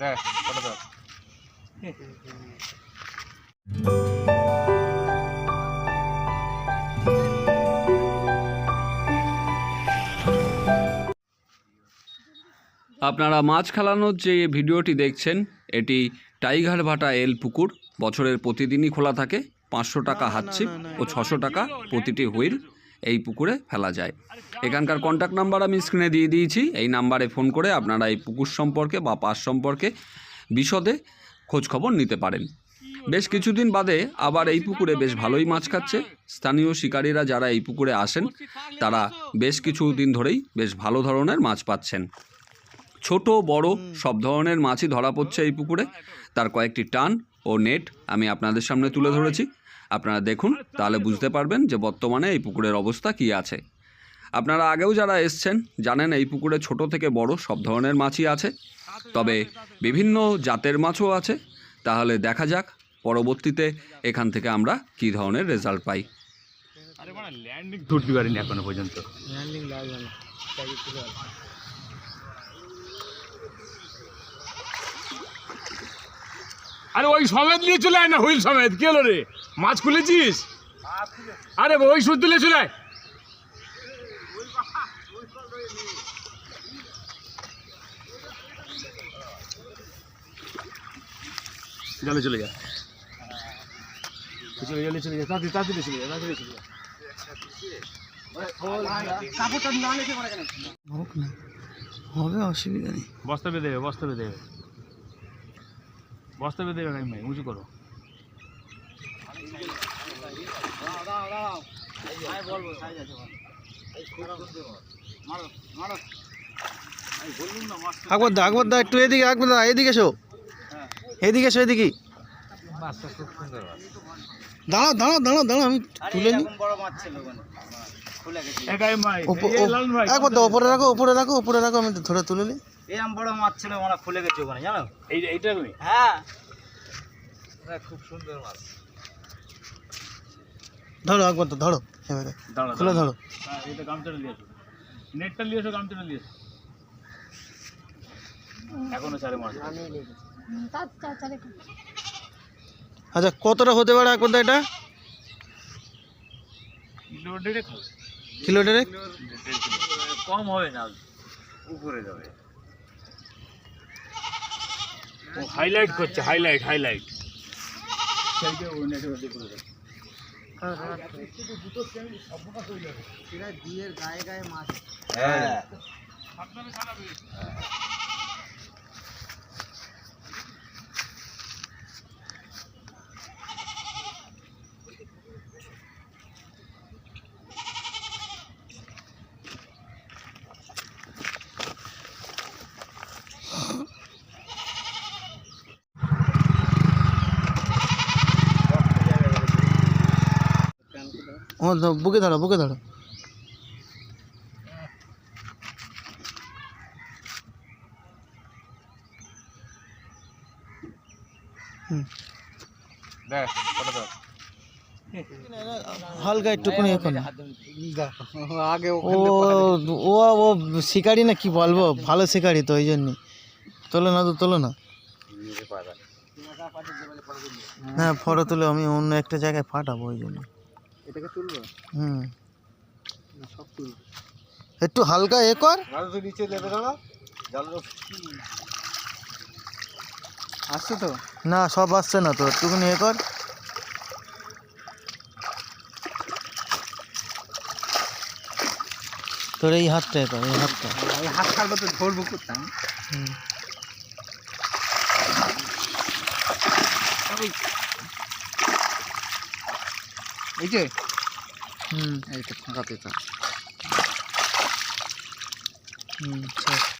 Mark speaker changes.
Speaker 1: দেখ ফটো
Speaker 2: আপনারা মাছ খেলানোর যে ভিডিওটি দেখছেন এটি টাইগার ভাটা এল পুকুর। বছরের প্রতিদিনই খোলা থাকে পাঁচশো টাকা হাতছিপ ও ছশো টাকা প্রতিটি হুইল। এই পুকুরে ফেলা যায়। এখানকার কন্ট্যাক্ট নাম্বার আমি স্ক্রিনে দিয়ে দিয়েছি। এই নাম্বারে ফোন করে আপনারা এই পুকুর সম্পর্কে বা পাস সম্পর্কে বিশদে খোঁজখবর নিতে পারেন। বেশ কিছুদিন বাদে আবার এই পুকুরে বেশ ভালোই মাছ খাচ্ছে। স্থানীয় শিকারীরা যারা এই পুকুরে আসেন তারা বেশ কিছুদিন ধরেই বেশ ভালো ধরনের মাছ পাচ্ছেন। ছোট বড় সব ধরনের মাছই ধরা পড়ছে এই পুকুরে। তার কয়েকটি টান ও নেট আমি আপনাদের সামনে তুলে ধরেছি। আপনারা দেখুন তাহলে বুঝতে পারবেন যে বর্তমানে এই পুকুরের অবস্থা কী আছে। আপনারা আগেও যারা এসছেন জানেন এই পুকুরে ছোট থেকে বড় সব ধরনের মাছই আছে। তবে বিভিন্ন জাতের মাছও আছে। তাহলে দেখা যাক পরবর্তীতে এখান থেকে আমরা কী ধরনের রেজাল্ট পাই।
Speaker 1: আরে মানে ল্যান্ডিং ধরতে পারিনি এখনও পর্যন্ত।
Speaker 3: ল্যান্ডিং লাগবে না।
Speaker 1: আরে ওই সমেত নিয়ে চলে আয় না হুইল সমেত। কি হলো রে? মাছ খুলেছিস? আরে ওই সুদ তুলে চলে আয়। জলে চলে যা। চলে গেলে চলে যা তাড়াতাড়ি তাড়াতাড়ি চলে যা তাড়াতাড়ি চলে যা।
Speaker 3: হবে অসুবিধা নেই।
Speaker 1: বস্তা বেঁধে বস্তা বেঁধে দেবে বস্তা বেঁধে দেবে ভাই উঁচু করো।
Speaker 3: আকবর দা আকবর দা একটু এদিকে আকবর দা এদিকে এসো। এদিকে এসো এদিকে। দাঁড়াও দাঁড়াও দাঁড়াও দাঁড়াও আমি তুলে নিই একবার দা উপরে রাখো উপরে রাখো উপরে রাখো আমি ধরে তুলে নিই
Speaker 4: এরম বড় মাছ ছিল মানে খুলে গেছে ওখানে জানো?
Speaker 1: এই এইটা তুমি?
Speaker 4: হ্যাঁ। খুব সুন্দর মাছ।
Speaker 3: ধরো একবার দা ধরো এবারে।
Speaker 1: দাঁড়া
Speaker 3: খুলে ধরো।
Speaker 1: হ্যাঁ, এটা গামছাটা নিয়ে এসো নেটটা নিয়ে এসো গামছাটা নিয়ে এসো। এখনও চারে মাছ
Speaker 3: আচ্ছা কতটা হতে পারে একবার এটা?
Speaker 1: কিলো দেড়েক
Speaker 3: কিলো ডেরেক
Speaker 4: কম হবে না উপরে যাবে
Speaker 1: ও হাইলাইট করছে হাইলাইট হাইলাইট সেইটা ও নেটে ওটা করে দাও।
Speaker 4: হ্যাঁ
Speaker 3: ও বুকে ধরো বুকে ধরো। হালকা একটুখানি এখন। আগে ও ও ও শিকারি না কি বলব? ভালো শিকারি তো ওই জন্যই। তোলো না তো তোলো না। হ্যাঁ ফটো তুলে আমি অন্য একটা জায়গায় পাঠাবো ওই জন্য।
Speaker 4: এটাকে তুলবো?
Speaker 3: হুম।
Speaker 4: সব তুলবো।
Speaker 3: একটু হালকা এ কর।
Speaker 4: নিচে নেবে দাঁড়া জাল আসছে তো?
Speaker 3: না সব আসছে না তো। একটুখানি এ কর। তোর এই হাতটা এ কর এই হাতটা।
Speaker 4: এই হাত ছাড়বো তো ধরবো করতাম
Speaker 3: হুম।
Speaker 4: এই যে
Speaker 3: হুম
Speaker 4: এইটা ফাঁকা পেতা
Speaker 3: হুম